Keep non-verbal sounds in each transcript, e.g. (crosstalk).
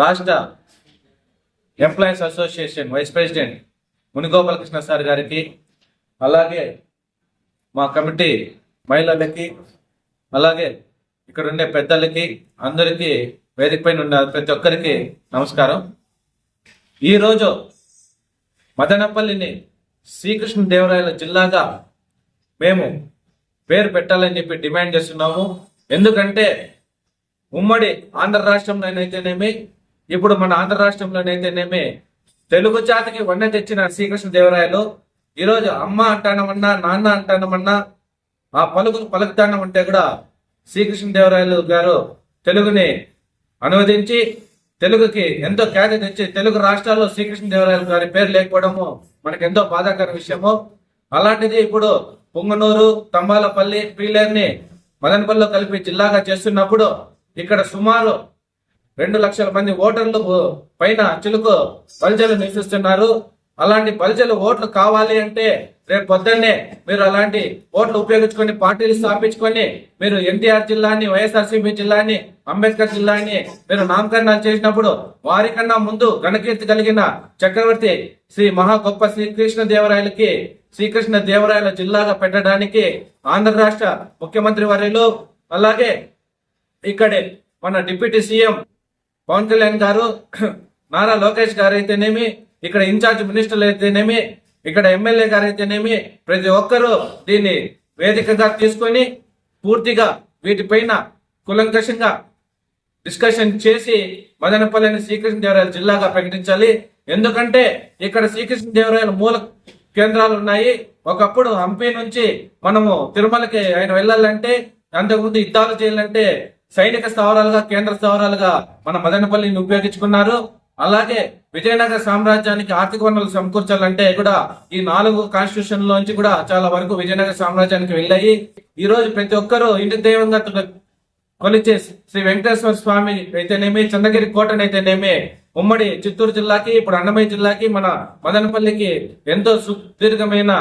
రాష్ట్ర employees association vice president Munigopalakrishna sir గారికి అలాగే మా కమిటీ మహిళలకి అలాగే ఇక్కడ ఉండే పెద్దలకి అందరికీ వేదిక పైన ఉన్న ప్రతి ఒక్కరికి నమస్కారం. ఈరోజు మదనపల్లిని శ్రీకృష్ణదేవరాయల జిల్లాగా మేము పేరు పెట్టాలని చెప్పి డిమాండ్ చేస్తున్నాము. ఎందుకంటే ఉమ్మడి ఆంధ్ర రాష్ట్రంలోనైతేనేమి ఇప్పుడు మన ఆంధ్ర రాష్ట్రంలోనైతేనేమి తెలుగు జాతికి వన్నె తెచ్చిన శ్రీకృష్ణ దేవరాయలు ఈరోజు అమ్మ అంటానమన్నా నాన్న అంటానమన్నా ఆ పలుకు పలుకుతానం అంటే కూడా శ్రీకృష్ణ దేవరాయలు గారు తెలుగుని అనువదించి తెలుగుకి ఎంతో ఖ్యాతి తెచ్చి తెలుగు రాష్ట్రాల్లో శ్రీకృష్ణ దేవరాయలు గారి పేరు లేకపోవడము మనకు ఎంతో బాధాకర విషయము. అలాంటిది ఇప్పుడు పొంగనూరు తంబాలపల్లి పీలేర్ని మదనపల్లిలో కలిపి జిల్లాగా చేస్తున్నప్పుడు ఇక్కడ సుమారు రెండు లక్షల మంది ఓటర్లు పైన చిలుకు బల్జలు నివసిస్తున్నారు. అలాంటి బల్జలు ఓట్లు కావాలి అంటే రేపు పొద్దున్నే మీరు అలాంటి ఓట్లు ఉపయోగించుకొని పార్టీలు స్థాపించుకొని మీరు ఎన్టీఆర్ జిల్లాని వైఎస్ఆర్సీపీ జిల్లాని అంబేద్కర్ జిల్లాని మీరు నామకరణాలు చేసినప్పుడు వారికన్నా ముందు ఘనకీర్తి కలిగిన చక్రవర్తి శ్రీ మహా గొప్ప శ్రీకృష్ణ దేవరాయలకి శ్రీకృష్ణ దేవరాయల జిల్లాగా పెట్టడానికి ఆంధ్ర రాష్ట్ర ముఖ్యమంత్రి వర్యులు అలాగే ఇక్కడే మన డిప్యూటీ సీఎం పవన్ కళ్యాణ్ గారు (clears throat) నారా లోకేష్ గారు అయితేనేమి ఇక్కడ ఇన్ఛార్జ్ మినిస్టర్లు అయితేనేమి ఇక్కడ ఎమ్మెల్యే గారు అయితేనేమి ప్రతి ఒక్కరూ దీన్ని వేదికగా తీసుకొని పూర్తిగా వీటిపైన కులంకషంగా డిస్కషన్ చేసి మదనపల్లిని శ్రీకృష్ణదేవరాయల జిల్లాగా ప్రకటించాలి. ఎందుకంటే ఇక్కడ శ్రీకృష్ణదేవరాయలు మూల కేంద్రాలు ఉన్నాయి. ఒకప్పుడు హంపి నుంచి మనము తిరుమలకి ఆయన వెళ్ళాలంటే అంతకుముందు యుద్ధాలు చేయాలంటే సైనిక స్థావరాలుగా కేంద్ర స్థావరాలుగా మన మదనపల్లిని ఉపయోగించుకున్నారు. అలాగే విజయనగర సామ్రాజ్యానికి ఆర్థిక వనరులు సమకూర్చాలంటే కూడా ఈ నాలుగు కాన్స్టిట్యూషన్ లోంచి కూడా చాలా వరకు విజయనగర సామ్రాజ్యానికి వెళ్ళాయి. ఈ రోజు ప్రతి ఒక్కరూ ఇంటి దైవంగా కొలిచే శ్రీ వెంకటేశ్వర స్వామి అయితేనేమి చంద్రగిరి కోటనైతేనేమి ఉమ్మడి చిత్తూరు జిల్లాకి ఇప్పుడు అన్నమయ్య జిల్లాకి మన మదనపల్లికి ఎంతో సుదీర్ఘమైన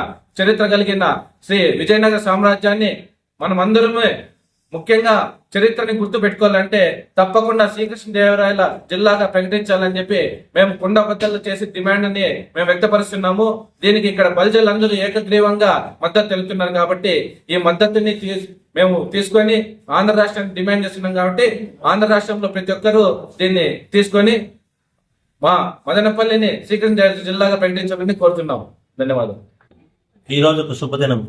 చరిత్ర కలిగిన శ్రీ విజయనగర సామ్రాజ్యాన్ని మనం అందరమే ముఖ్యంగా చరిత్రని గుర్తు పెట్టుకోవాలంటే తప్పకుండా శ్రీకృష్ణదేవరాయల జిల్లాగా ప్రకటించాలని చెప్పి మేము కుండ చేసే చేసి డిమాండ్ అని మేము వ్యక్తపరుస్తున్నాము. దీనికి ఇక్కడ బలిజలందరూ ఏకగ్రీవంగా మద్దతు తెలుపుతున్నారు కాబట్టి ఈ మద్దతుని మేము తీసుకొని ఆంధ్ర రాష్ట్రానికి డిమాండ్ చేస్తున్నాం కాబట్టి ఆంధ్ర రాష్ట్రంలో ప్రతి ఒక్కరూ దీన్ని తీసుకొని మా మదనపల్లిని శ్రీకృష్ణ జిల్లాగా ప్రకటించాలని కోరుతున్నాం ధన్యవాదాలు. ఈ రోజు శుభదినం.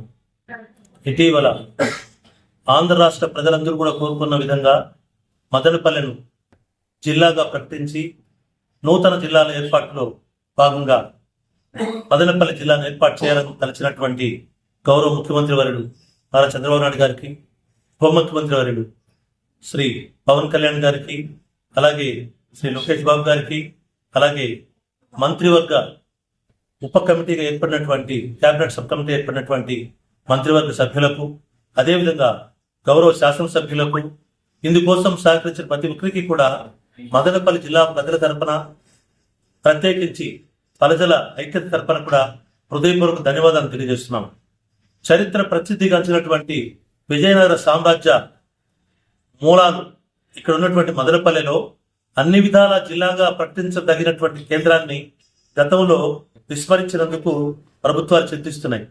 ఇటీవల ఆంధ్ర రాష్ట్ర ప్రజలందరూ కూడా కోరుకున్న విధంగా మదనపల్లెను జిల్లాగా ప్రకటించి నూతన జిల్లాల ఏర్పాటులో భాగంగా మదనపల్లి జిల్లాను ఏర్పాటు చేయాలని తలచినటువంటి గౌరవ ముఖ్యమంత్రి వర్యుడు నారా చంద్రబాబు నాయుడు గారికి ఉప ముఖ్యమంత్రి వర్యుడు శ్రీ పవన్ కళ్యాణ్ గారికి అలాగే శ్రీ లోకేష్ బాబు గారికి అలాగే మంత్రివర్గ ఉప కమిటీగా ఏర్పడినటువంటి క్యాబినెట్ సబ్ కమిటీ ఏర్పడినటువంటి మంత్రివర్గ సభ్యులకు అదేవిధంగా గౌరవ శాసనసభ్యులకు ఇందుకోసం సహకరించిన ప్రతి ఒక్కరికి కూడా మదనపల్లి జిల్లా ప్రజల తరపున ప్రత్యేకించి ప్రజల ఐక్యత తరపున కూడా హృదయపూర్వక ధన్యవాదాలు తెలియజేస్తున్నాం. చరిత్ర ప్రసిద్ధిగాంచినటువంటి విజయనగర సామ్రాజ్య మూలాలు ఇక్కడ ఉన్నటువంటి మదనపల్లెలో అన్ని విధాల జిల్లాగా ప్రకటించదగినటువంటి కేంద్రాన్ని గతంలో విస్మరించినందుకు ప్రభుత్వాలు చింతిస్తున్నాయి.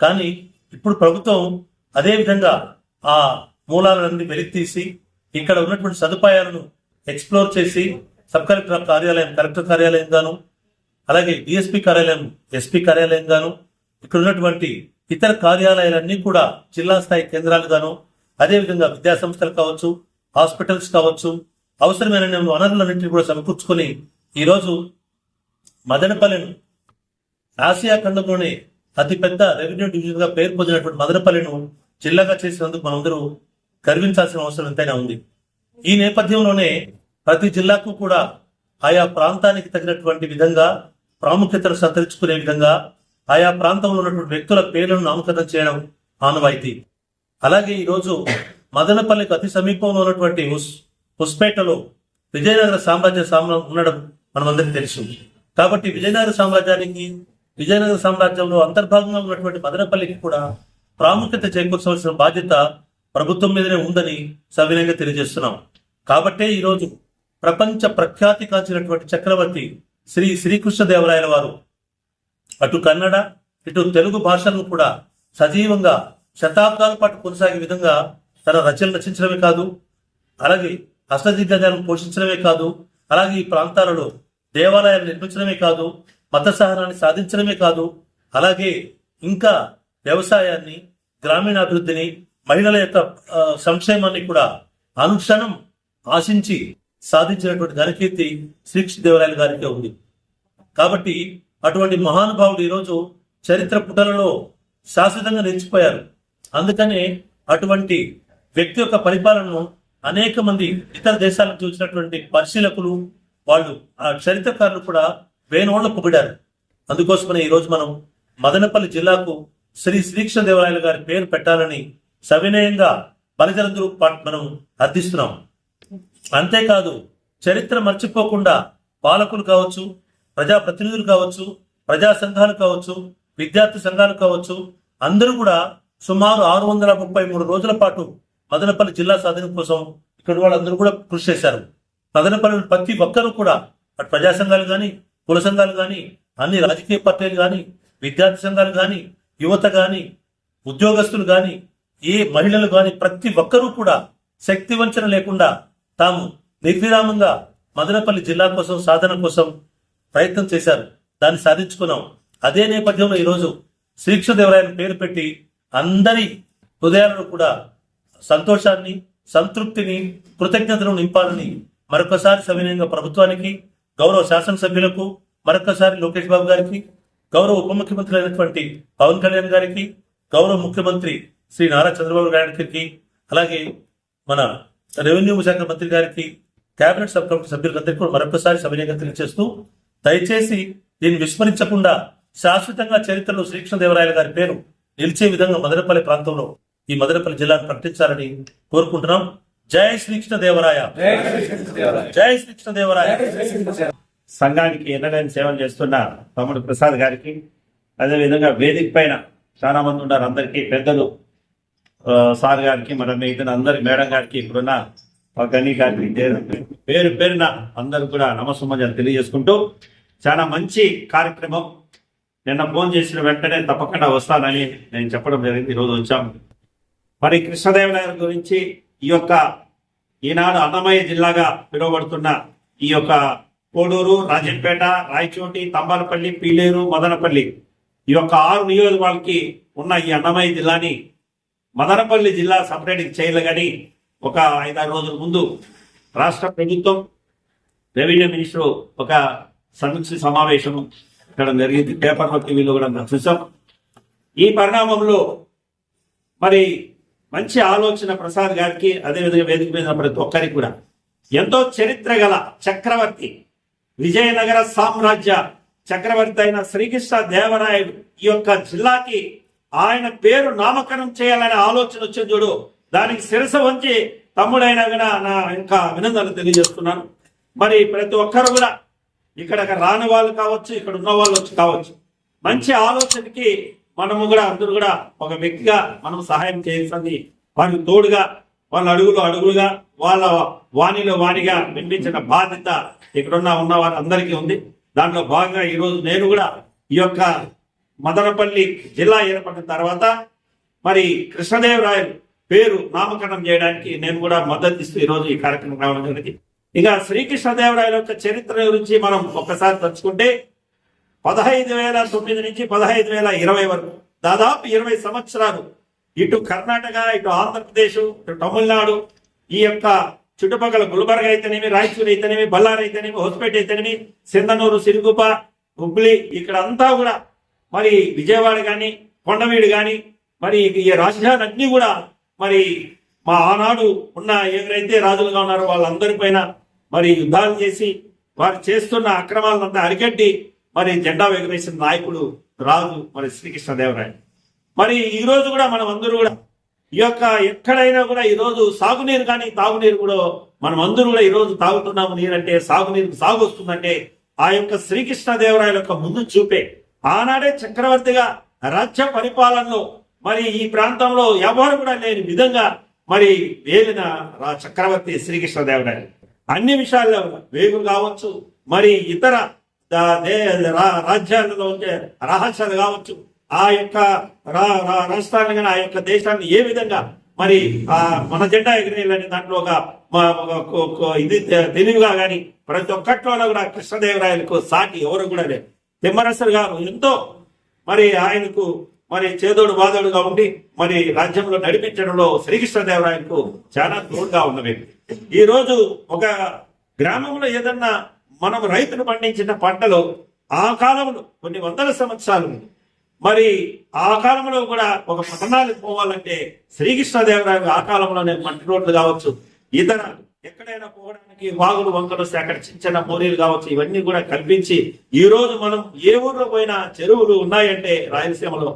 కానీ ఇప్పుడు ప్రభుత్వం అదే విధంగా ఆ మూలాలన్నీ వెలికితీసి ఇక్కడ ఉన్నటువంటి సదుపాయాలను ఎక్స్ప్లోర్ చేసి సబ్ కలెక్టర్ కార్యాలయం కలెక్టర్ కార్యాలయం గాను అలాగే డిఎస్పీ కార్యాలయం ఎస్పీ కార్యాలయం గాను ఇక్కడ ఉన్నటువంటి ఇతర కార్యాలయాలన్నీ కూడా జిల్లా స్థాయి కేంద్రాలు గాను అదేవిధంగా విద్యా సంస్థలు కావచ్చు హాస్పిటల్స్ కావచ్చు అవసరమైన వనరులన్నింటినీ కూడా సమకూర్చుకొని ఈరోజు మదనపల్లెను ఆసియా ఖండంలోనే అతిపెద్ద రెవెన్యూ డివిజన్గా పేరు పొందినటువంటి మదనపల్లిను జిల్లాగా చేసినందుకు మనందరూ గర్వించాల్సిన అవసరం ఎంతైనా ఉంది. ఈ నేపథ్యంలోనే ప్రతి జిల్లాకు కూడా ఆయా ప్రాంతానికి తగినటువంటి విధంగా ప్రాముఖ్యతను సంతరించుకునే విధంగా ఆయా ప్రాంతంలో ఉన్నటువంటి వ్యక్తుల పేర్లను నామకరణం చేయడం ఆనవాయితీ. అలాగే ఈరోజు మదనపల్లికి అతి సమీపంలో ఉన్నటువంటి హుస్ హుస్పేటలో విజయనగర సామ్రాజ్య సామ్రా ఉండడం మనమందరికీ తెలుసు. కాబట్టి విజయనగర సామ్రాజ్యానికి విజయనగర సామ్రాజ్యంలో అంతర్భాగంగా ఉన్నటువంటి మదనపల్లికి కూడా ప్రాముఖ్యత చేకూర్చవలసిన బాధ్యత ప్రభుత్వం మీదనే ఉందని సవినయంగా తెలియజేస్తున్నాం. కాబట్టే ఈరోజు ప్రపంచ ప్రఖ్యాతి కాల్చినటువంటి చక్రవర్తి శ్రీ శ్రీకృష్ణదేవరాయల వారు అటు కన్నడ ఇటు తెలుగు భాషలను కూడా సజీవంగా శతాబ్దాల పాటు కొనసాగే విధంగా తన రచనలు రచించడమే కాదు అలాగే అష్టదిగ్గజాలను పోషించడమే కాదు అలాగే ఈ ప్రాంతాలలో దేవాలయాలు నిర్మించడమే కాదు మత సహనాన్ని సాధించడమే కాదు అలాగే ఇంకా వ్యవసాయాన్ని గ్రామీణాభివృద్ధిని మహిళల యొక్క సంక్షేమాన్ని కూడా అనుక్షణం ఆశించి సాధించినటువంటి ఘనకీర్తి శ్రీకృష్ణదేవరాయల గారికి ఉంది. కాబట్టి అటువంటి మహానుభావుడు ఈరోజు చరిత్ర పుటలలో శాశ్వతంగా నిలిచిపోయారు. అందుకనే అటువంటి వ్యక్తి యొక్క పరిపాలనను అనేక మంది ఇతర దేశాలకు చూసినటువంటి పరిశీలకులు వాళ్ళు ఆ చరిత్రకారులు కూడా వేణోళ్ళ పొగిడారు. అందుకోసమనే ఈరోజు మనం మదనపల్లి జిల్లాకు శ్రీ శ్రీకృష్ణదేవరాయలు గారి పేరు పెట్టాలని సవినయంగా బలిజలందరూ మనం అర్థిస్తున్నాం. అంతేకాదు చరిత్ర మర్చిపోకుండా పాలకులు కావచ్చు ప్రజాప్రతినిధులు కావచ్చు ప్రజా సంఘాలు కావచ్చు విద్యార్థి సంఘాలు కావచ్చు అందరూ కూడా సుమారు ఆరు వందల ముప్పై మూడు రోజుల పాటు మదనపల్లి జిల్లా సాధన కోసం ఇక్కడ వాళ్ళందరూ కూడా కృషి చేశారు. మదనపల్లి ప్రతి ఒక్కరూ కూడా అటు ప్రజా సంఘాలు కానీ కుల సంఘాలు కానీ అన్ని రాజకీయ పార్టీలు కానీ విద్యార్థి సంఘాలు కానీ యువత కానీ ఉద్యోగస్తులు కానీ ఏ మహిళలు కానీ ప్రతి ఒక్కరూ కూడా శక్తి వంచన లేకుండా తాము నిర్విరామంగా మదనపల్లి జిల్లా కోసం సాధన కోసం ప్రయత్నం చేశారు. దాన్ని సాధించుకున్నాం. అదే నేపథ్యంలో ఈరోజు శ్రీకృష్ణదేవరాయల పేరు పెట్టి అందరి హృదయాలను కూడా సంతోషాన్ని సంతృప్తిని కృతజ్ఞతను నింపాలని మరొకసారి సవినయంగా ప్రభుత్వానికి గౌరవ శాసనసభ్యులకు మరొకసారి లోకేష్ బాబు గారికి గౌరవ ఉప ముఖ్యమంత్రి అయినటువంటి పవన్ కళ్యాణ్ గారికి గౌరవ ముఖ్యమంత్రి శ్రీ నారా చంద్రబాబు గారికి అలాగే మన రెవెన్యూ శాఖ మంత్రి గారికి కేబినెట్ సబ్ కమిటీ సభ్యులందరికీ కూడా మరొకసారి సవినయంగా తెలియజేస్తూ దయచేసి దీన్ని విస్మరించకుండా శాశ్వతంగా చరిత్రలో శ్రీకృష్ణదేవరాయల గారి పేరు నిలిచే విధంగా మదనపల్లి ప్రాంతంలో ఈ మదనపల్లి జిల్లాను ప్రకటించాలని కోరుకుంటున్నాం. జై శ్రీకృష్ణదేవరాయ. జై శ్రీకృష్ణదేవరాయ. సంఘానికి ఎన్నడైన సేవలు చేస్తున్న తమ్ముడు ప్రసాద్ గారికి అదేవిధంగా వేదిక పైన చాలా మంది ఉన్నారు. అందరికీ పెద్దలు సార్ గారికి మన మిగతా అందరి మేడం గారికి ఇప్పుడున్న మా గని గారికి పేరు పేరున అందరూ కూడా నమస్సుమని తెలియజేసుకుంటూ చాలా మంచి కార్యక్రమం. నిన్న ఫోన్ చేసిన వెంటనే తప్పకుండా వస్తానని నేను చెప్పడం జరిగింది. ఈరోజు వచ్చాము మరి కృష్ణదేవరాయల గురించి ఈ యొక్క ఈనాడు అన్నమయ్య జిల్లాగా పిలువబడుతున్న ఈ యొక్క కోడూరు రాజంపేట రాయచోటి తంబాలపల్లి పీలేరు మదనపల్లి ఈ యొక్క ఆరు నియోజకవర్గాలకి ఉన్న ఈ అన్నమయ్య జిల్లాని మదనపల్లి జిల్లా సపరేట్ చేయాలి కానీ ఒక ఐదారు రోజుల ముందు రాష్ట్ర ప్రభుత్వం రెవెన్యూ మినిస్టర్ ఒక సమీక్ష సమావేశం ఇక్కడ జరిగింది. పేపర్లో టీవీలో కూడా మనం చూసాం. ఈ పరిణామంలో మరి మంచి ఆలోచన ప్రసాద్ గారికి అదేవిధంగా వేదిక మీద ప్రతి ఒక్కరికి కూడా ఎంతో చరిత్ర గల చక్రవర్తి విజయనగర సామ్రాజ్య చక్రవర్తి అయిన శ్రీకృష్ణ దేవరాయలు ఈ యొక్క జిల్లాకి ఆయన పేరు నామకరణం చేయాలనే ఆలోచన వచ్చింది చూడు. దానికి శిరస వంచి తమ్ముడైనా కూడా నా ఇంకా అభినందనలు తెలియజేస్తున్నాను. మరి ప్రతి ఒక్కరు కూడా ఇక్కడ రాని వాళ్ళు కావచ్చు ఇక్కడ ఉన్న వాళ్ళు వచ్చి కావచ్చు మంచి ఆలోచనకి మనము కూడా అందరూ కూడా ఒక వ్యక్తిగా మనం సహాయం చేయాల్సింది వారికి తోడుగా వాళ్ళ అడుగులు అడుగులుగా వాళ్ళ వాణిలో వాణిగా వినిపించిన బాధ్యత ఇక్కడున్న ఉన్న వారందరికీ ఉంది. దాంట్లో భాగంగా ఈరోజు నేను కూడా ఈ యొక్క మదనపల్లి జిల్లా ఏర్పడిన తర్వాత మరి కృష్ణదేవరాయలు పేరు నామకరణం చేయడానికి నేను కూడా మద్దతు ఇస్తూ ఈ ఈ కార్యక్రమం రావడం జరిగింది. ఇక శ్రీకృష్ణదేవరాయల యొక్క చరిత్ర గురించి మనం ఒక్కసారి తలుచుకుంటే పదహైదు వేల తొమ్మిది నుంచి పదహైదు వేల ఇరవై వరకు దాదాపు ఇరవై సంవత్సరాలు ఇటు కర్ణాటక ఇటు ఆంధ్రప్రదేశ్ ఇటు తమిళనాడు ఈ యొక్క చుట్టుపక్కల గుల్బర్గ అయితేనేమి రాయచూరు అయితేనేమి బళ్ళారి అయితేనేమి హోస్పేట అయితేనేమి సిందనూరు సిరుగుప హుబ్లీ ఇక్కడ అంతా కూడా మరి విజయవాడ కానీ కొండవీడు కానీ మరి ఈ రాజధాని అన్ని కూడా మరి మా ఆనాడు ఉన్న ఎవరైతే రాజులుగా ఉన్నారో వాళ్ళందరిపైన మరి యుద్ధాలు చేసి వారు చేస్తున్న అక్రమాలంతా అరికట్టి మరి జెండా ఎగరేసిన నాయకుడు రాజు మరి శ్రీకృష్ణదేవరాయ మరి ఈ రోజు కూడా మనం అందరూ కూడా ఈ యొక్క ఎక్కడైనా కూడా ఈ రోజు సాగునీరు కానీ తాగునీరు కూడా మనం అందరూ కూడా ఈ రోజు తాగుతున్నాము నీరంటే సాగునీరు సాగు వస్తుందంటే ఆ యొక్క శ్రీకృష్ణదేవరాయల యొక్క ముందు చూపే. ఆనాడే చక్రవర్తిగా రాజ్య పరిపాలనలో మరి ఈ ప్రాంతంలో ఎవరు కూడా లేని విధంగా మరి వేలిన రా చక్రవర్తి శ్రీకృష్ణదేవరాయలు. అన్ని విషయాల్లో వేగులు కావచ్చు మరి ఇతర రాజ్యాలలో ఉండే రహస్యాలు కావచ్చు ఆ యొక్క రా- రాష్ట్రాన్ని కానీ ఆ యొక్క దేశాన్ని ఏ విధంగా మరి ఆ మన జెండా ఎగిరేయాలని దాంట్లో ఒక ఇది తెలివిగా కానీ ప్రతి ఒక్కట్లో కూడా కృష్ణదేవరాయలకు సాటి ఎవరు కూడా లేదు తిమ్మరసరు గారు ఎంతో మరి ఆయనకు మరి చేదోడు బాదోడుగా ఉండి మరి రాజ్యంలో నడిపించడంలో శ్రీకృష్ణదేవరాయలకు చాలా తోడుగా ఉన్న వ్యక్తి ఈ రోజు ఒక గ్రామంలో ఏదన్నా మనం రైతులు పండించిన పంటలు ఆ కాలంలో కొన్ని వందల సంవత్సరాలు మరి ఆ కాలంలో కూడా ఒక పట్టణానికి పోవాలంటే శ్రీకృష్ణదేవరాయలు ఆ కాలంలోనే మట్టి రోడ్లు కావచ్చు ఇతర ఎక్కడైనా పోవడానికి వాగులు వంకలు అక్కడ చిన్న చిన్న మోరీలు కావచ్చు ఇవన్నీ కూడా కల్పించి ఈ రోజు మనం ఏ ఊర్లో పోయినా చెరువులు ఉన్నాయంటే రాయలసీమలో.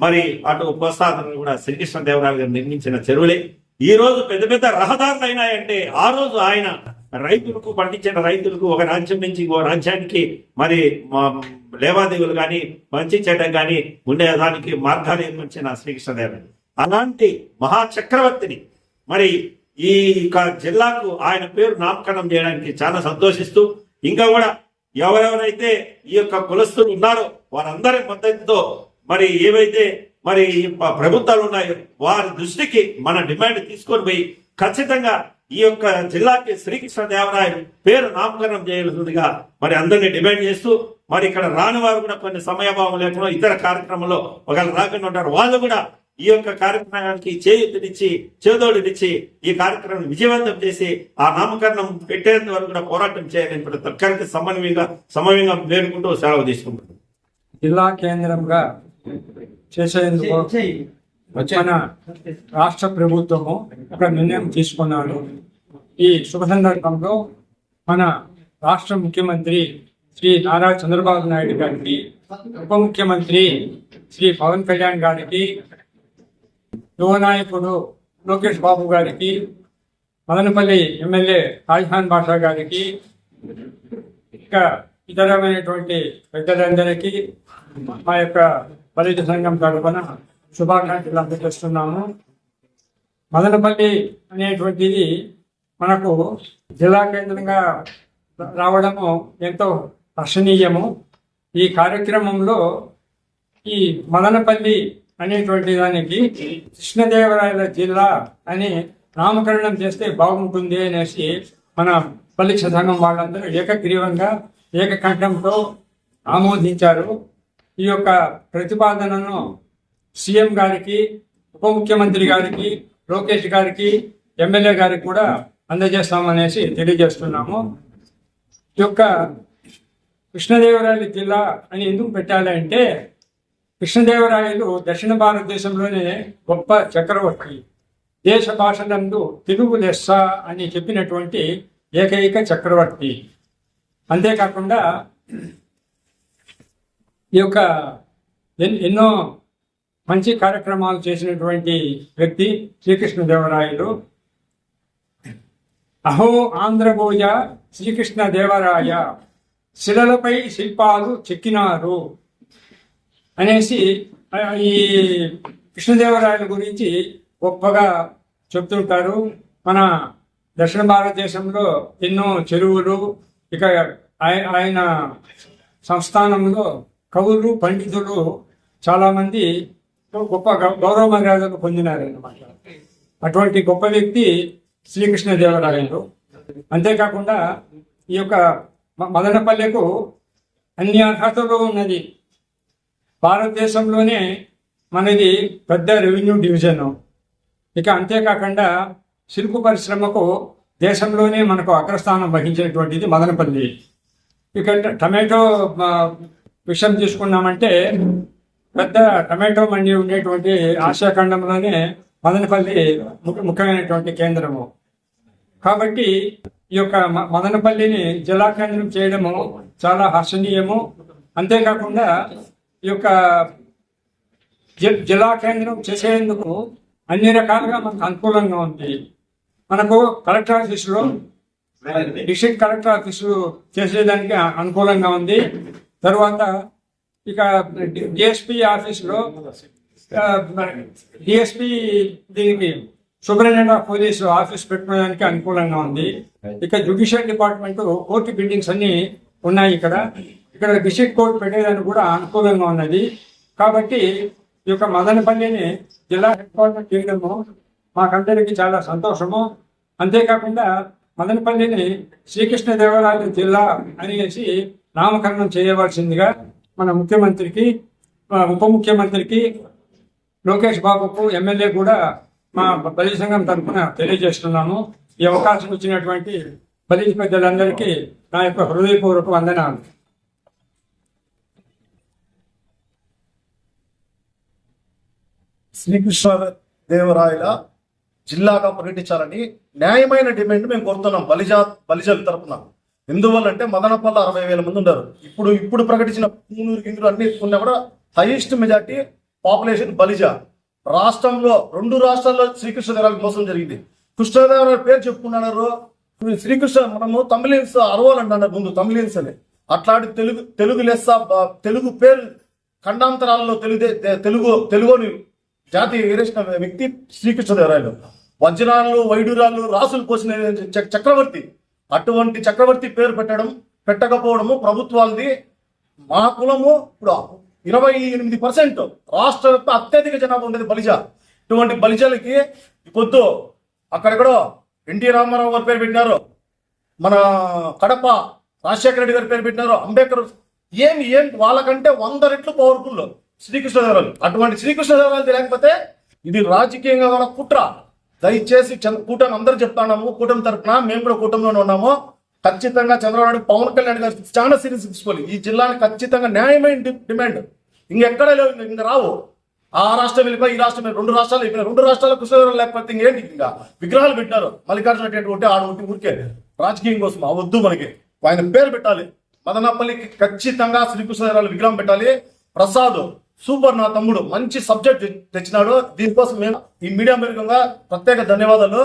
మరి అటు ప్రోత్సాహనలు కూడా శ్రీకృష్ణదేవరాయలు గారు నిర్మించిన చెరువులే. ఈ రోజు పెద్ద పెద్ద రహదారులు అయినాయంటే ఆ రోజు ఆయన రైతులకు పండించిన రైతులకు ఒక రాజ్యం నుంచి ఇంకో రాజ్యానికి మరి లేవాదేవులు కానీ మంచి చెడ్డ కానీ ఉండేదానికి మార్గాలు ఏర్పరిచిన శ్రీకృష్ణదేవుడు. అలాంటి మహా చక్రవర్తిని మరి ఈ యొక్క జిల్లాకు ఆయన పేరు నామకరణం చేయడానికి చాలా సంతోషిస్తూ ఇంకా కూడా ఎవరెవరైతే ఈ యొక్క కులస్తులు ఉన్నారో వారందరి మద్దతుతో మరి ఏవైతే మరి ప్రభుత్వాలు ఉన్నాయో వారి దృష్టికి మన డిమాండ్ తీసుకొని పోయి ఖచ్చితంగా ఈ యొక్క జిల్లాకి శ్రీకృష్ణ దేవరాయలు పేరు నామకరణం చేయాల్సిందిగా మరి అందరినీ డిమాండ్ చేస్తూ మరి ఇక్కడ రాని వారు కూడా కొన్ని సమయభావం లేకుండా ఇతర కార్యక్రమంలో ఒకవేళ రాకుండా ఉంటారు. వాళ్ళు కూడా ఈ యొక్క కార్యక్రమానికి చేయూతనిచ్చి చేదోడునిచ్చి ఈ కార్యక్రమం విజయవంతం చేసి ఆ నామకరణం పెట్టేంత వరకు కూడా పోరాటం చేయాలని ప్రతి ఒక్కరికి సమన్వయంగా సమన్వయంగా వేడుకుంటూ సెలవు తీసుకుంటున్నాం. జిల్లా కేంద్రంగా చేసేందుకు మన రాష్ట్ర ప్రభుత్వము ఒక నిర్ణయం తీసుకున్నాడు. ఈ శుభ సందర్భంలో మన రాష్ట్ర ముఖ్యమంత్రి శ్రీ నారా చంద్రబాబు నాయుడు గారికి ఉప ముఖ్యమంత్రి శ్రీ పవన్ కళ్యాణ్ గారికి యువనాయకుడు లోకేష్ బాబు గారికి మదనపల్లి ఎమ్మెల్యే రాజహాన్ బాషా గారికి ఇంకా ఇతరమైనటువంటి పెద్దలందరికీ మా యొక్క పరిధి సంఘం తరఫున శుభాకాంక్షలు అందజేస్తున్నాము. మదనపల్లి అనేటువంటిది మనకు జిల్లా కేంద్రంగా రావడము ఎంతో హర్షణీయము ఈ కార్యక్రమంలో ఈ మదనపల్లి అనేటువంటి దానికి కృష్ణదేవరాయల జిల్లా అని నామకరణం చేస్తే బాగుంటుంది అనేసి మన పల్లిక్ష సంఘం వాళ్ళందరూ ఏకగ్రీవంగా ఏకకంఠంతో ఆమోదించారు. ఈ యొక్క ప్రతిపాదనను సీఎం గారికి ఉప ముఖ్యమంత్రి గారికి లోకేష్ గారికి ఎమ్మెల్యే గారికి కూడా అందజేస్తామనేసి తెలియజేస్తున్నాము. ఈ యొక్క కృష్ణదేవరాయల జిల్లా అని ఎందుకు పెట్టాలి అంటే కృష్ణదేవరాయలు దక్షిణ భారతదేశంలోనే గొప్ప చక్రవర్తి. దేశ భాషలందు తెలుగు లెస్స అని చెప్పినటువంటి ఏకైక చక్రవర్తి. అంతేకాకుండా ఈ యొక్క ఎన్- ఎన్నో మంచి కార్యక్రమాలు చేసినటువంటి వ్యక్తి శ్రీకృష్ణదేవరాయలు. అహో ఆంధ్రభూజ శ్రీకృష్ణ దేవరాయ శిలలపై శిల్పాలు చెక్కినారు అనేసి ఈ కృష్ణదేవరాయల గురించి గొప్పగా చెప్తుంటారు. మన దక్షిణ భారతదేశంలో ఎన్నో చెరువులు ఇక ఆయన సంస్థానంలో కవులు పండితులు చాలామంది గొప్ప గౌ- గౌరవ మర్యాదలు పొందినారన్నమాట అటువంటి గొప్ప వ్యక్తి శ్రీకృష్ణదేవరాయలు. అంతేకాకుండా ఈ యొక్క మదనపల్లెకు అన్ని అర్హతలు ఉన్నది. భారతదేశంలోనే మనది పెద్ద రెవెన్యూ డివిజన్. ఇక అంతేకాకుండా శిల్ప పరిశ్రమకు దేశంలోనే మనకు అగ్రస్థానం వహించినటువంటిది మదనపల్లి. ఇక టమాటో విషయం తీసుకున్నామంటే పెద్ద టమాటో మండి ఉండేటువంటి ఆసియా ఖండంలోనే మదనపల్లి ముఖ్య- ముఖ్యమైనటువంటి కేంద్రము. కాబట్టి ఈ యొక్క మదనపల్లిని జిల్లా కేంద్రం చేయడము చాలా హర్షణీయము. అంతేకాకుండా ఈ యొక్క జిల్లా కేంద్రం చేసేందుకు అన్ని రకాలుగా మనకు అనుకూలంగా ఉంది. మనకు కలెక్టర్ ఆఫీసులో డిస్ట్రిక్ట్ కలెక్టర్ ఆఫీసు చేసేదానికి అనుకూలంగా ఉంది. తర్వాత ఇక డిఎస్పి ఆఫీసులో డిఎస్పి దీనికి సూపరింటెండెంట్ ఆఫ్ పోలీసు ఆఫీస్ పెట్టుకోవడానికి అనుకూలంగా ఉంది. ఇక జ్యుడిషియల్ డిపార్ట్మెంట్ కోర్టు బిల్డింగ్స్ అన్ని ఉన్నాయి ఇక్కడ. ఇక్కడ డిస్ట్రిక్ట్ కోర్టు పెట్టేదానికి కూడా అనుకూలంగా ఉన్నది. కాబట్టి ఈ యొక్క మదనపల్లిని జిల్లా హెడ్ క్వార్టర్ చేయడము మాకందరికీ చాలా సంతోషము. అంతేకాకుండా మదనపల్లిని శ్రీకృష్ణదేవరాయల జిల్లా అనేసి నామకరణం చేయవలసిందిగా మన ముఖ్యమంత్రికి ఉప ముఖ్యమంత్రికి లోకేష్ బాబుకు ఎమ్మెల్యే కూడా మా బలి సంఘం తరఫున తెలియజేస్తున్నాను. ఈ అవకాశం ఇచ్చినటువంటి బలి పెద్దలందరికీ నా యొక్క హృదయపూర్వక వందనాలు. శ్రీకృష్ణ దేవరాయల జిల్లాగా ప్రకటించాలని న్యాయమైన డిమాండ్ మేము కోరుతున్నాం బలిజా బలిజల తరపున ఎందువల్లంటే మదనపల్లి అరవై వేల మంది ఉన్నారు. ఇప్పుడు ఇప్పుడు ప్రకటించిన పూనూరు గింగులు అన్ని ఎత్తుకున్నా కూడా హైయెస్ట్ మెజార్టీ పాపులేషన్ బలిజ. రాష్ట్రంలో రెండు రాష్ట్రాల్లో శ్రీకృష్ణదేవరాయలు మోసం జరిగింది. కృష్ణదేవరాయల పేరు చెప్పుకున్నారు శ్రీకృష్ణ మనము తమిళన్స్ అరవాలంటున్నారు ముందు తమిళన్స్ అని. అట్లాంటి తెలుగు తెలుగు లెస్స తెలుగు పేరు ఖండాంతరాలలో తెలుగు తెలుగు తెలుగుని జాతి ఎగరేసిన వ్యక్తి శ్రీకృష్ణదేవరాయలు వజ్రాలు వైడూరాలు రాసులు పోసిన చ- చక్రవర్తి. అటువంటి చక్రవర్తి పేరు పెట్టడం పెట్టకపోవడము ప్రభుత్వాలది. మా కులము ఇప్పుడు ఇరవై ఎనిమిది పర్సెంట్ రాష్ట్ర అత్యధిక జనాభా ఉండేది బలిజ. ఇటువంటి బలిజలకి పొద్దు అక్కడెక్కడో ఎన్టీ రామారావు గారి పేరు పెట్టినారు. మన కడప రాజశేఖర రెడ్డి గారి పేరు పెట్టినారు. అంబేద్కర్ ఏం ఏం వాళ్ళకంటే వంద రెట్లు పవర్ఫుల్ శ్రీకృష్ణదేవరాయలు. అటువంటి శ్రీకృష్ణదేవరాయలు లేకపోతే ఇది రాజకీయంగా కూడా కుట్ర. దయచేసి చంద్ర కూటమి అందరూ చెప్తున్నాము కూటమి తరపున మేము కూడా కూటమిలోనే ఉన్నాము. ఖచ్చితంగా చంద్రబాబు నాయుడు పవన్ కళ్యాణ్ గారు చాలా సీరియస్ తీసుకోవాలి. ఈ జిల్లాని ఖచ్చితంగా న్యాయమైన డిమాండ్. ఇంకెక్కడ లేవు ఇంక- రావు. ఆ రాష్ట్రం వెళ్ళిపోయి ఈ రాష్ట్రం రెండు రాష్ట్రాలు వెళ్ళిపోయి రెండు రాష్ట్రాల కృష్ణదేవరాయలు లేకపోతే ఇంకేంటి ఇంకా విగ్రహాలు పెట్టారు మల్లికార్జున రెడ్డి ఉంటే ఆడు ఒకటి ఊరికే రాజకీయం కోసం అవద్దు మనకి. ఆయన పేరు పెట్టాలి. మదనపల్లికి ఖచ్చితంగా శ్రీకృష్ణదేవరాయలు విగ్రహం పెట్టాలి. ప్రసాద్ సూపర్ నా తమ్ముడు మంచి సబ్జెక్ట్ తెచ్చినాడు. దీనికోసం మేము ఈ మీడియా మార్గంగా ప్రత్యేక ధన్యవాదాలు.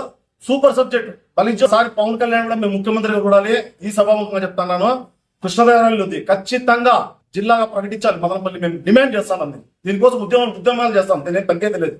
Super subject. ఫలించేసారి పవన్ కళ్యాణ్ కూడా మేము ముఖ్యమంత్రిగా చూడాలి ఈ సభాముఖంగా చెప్తున్నాను. కృష్ణదేవరాయలు ఉంది. ఖచ్చితంగా జిల్లాగా ప్రకటించాలి. మదనపల్లి మేము డిమాండ్ చేస్తామండి దీనికోసం ఉద్యమం ఉద్యమాలు చేస్తాం. దీని పనికే తెలియదు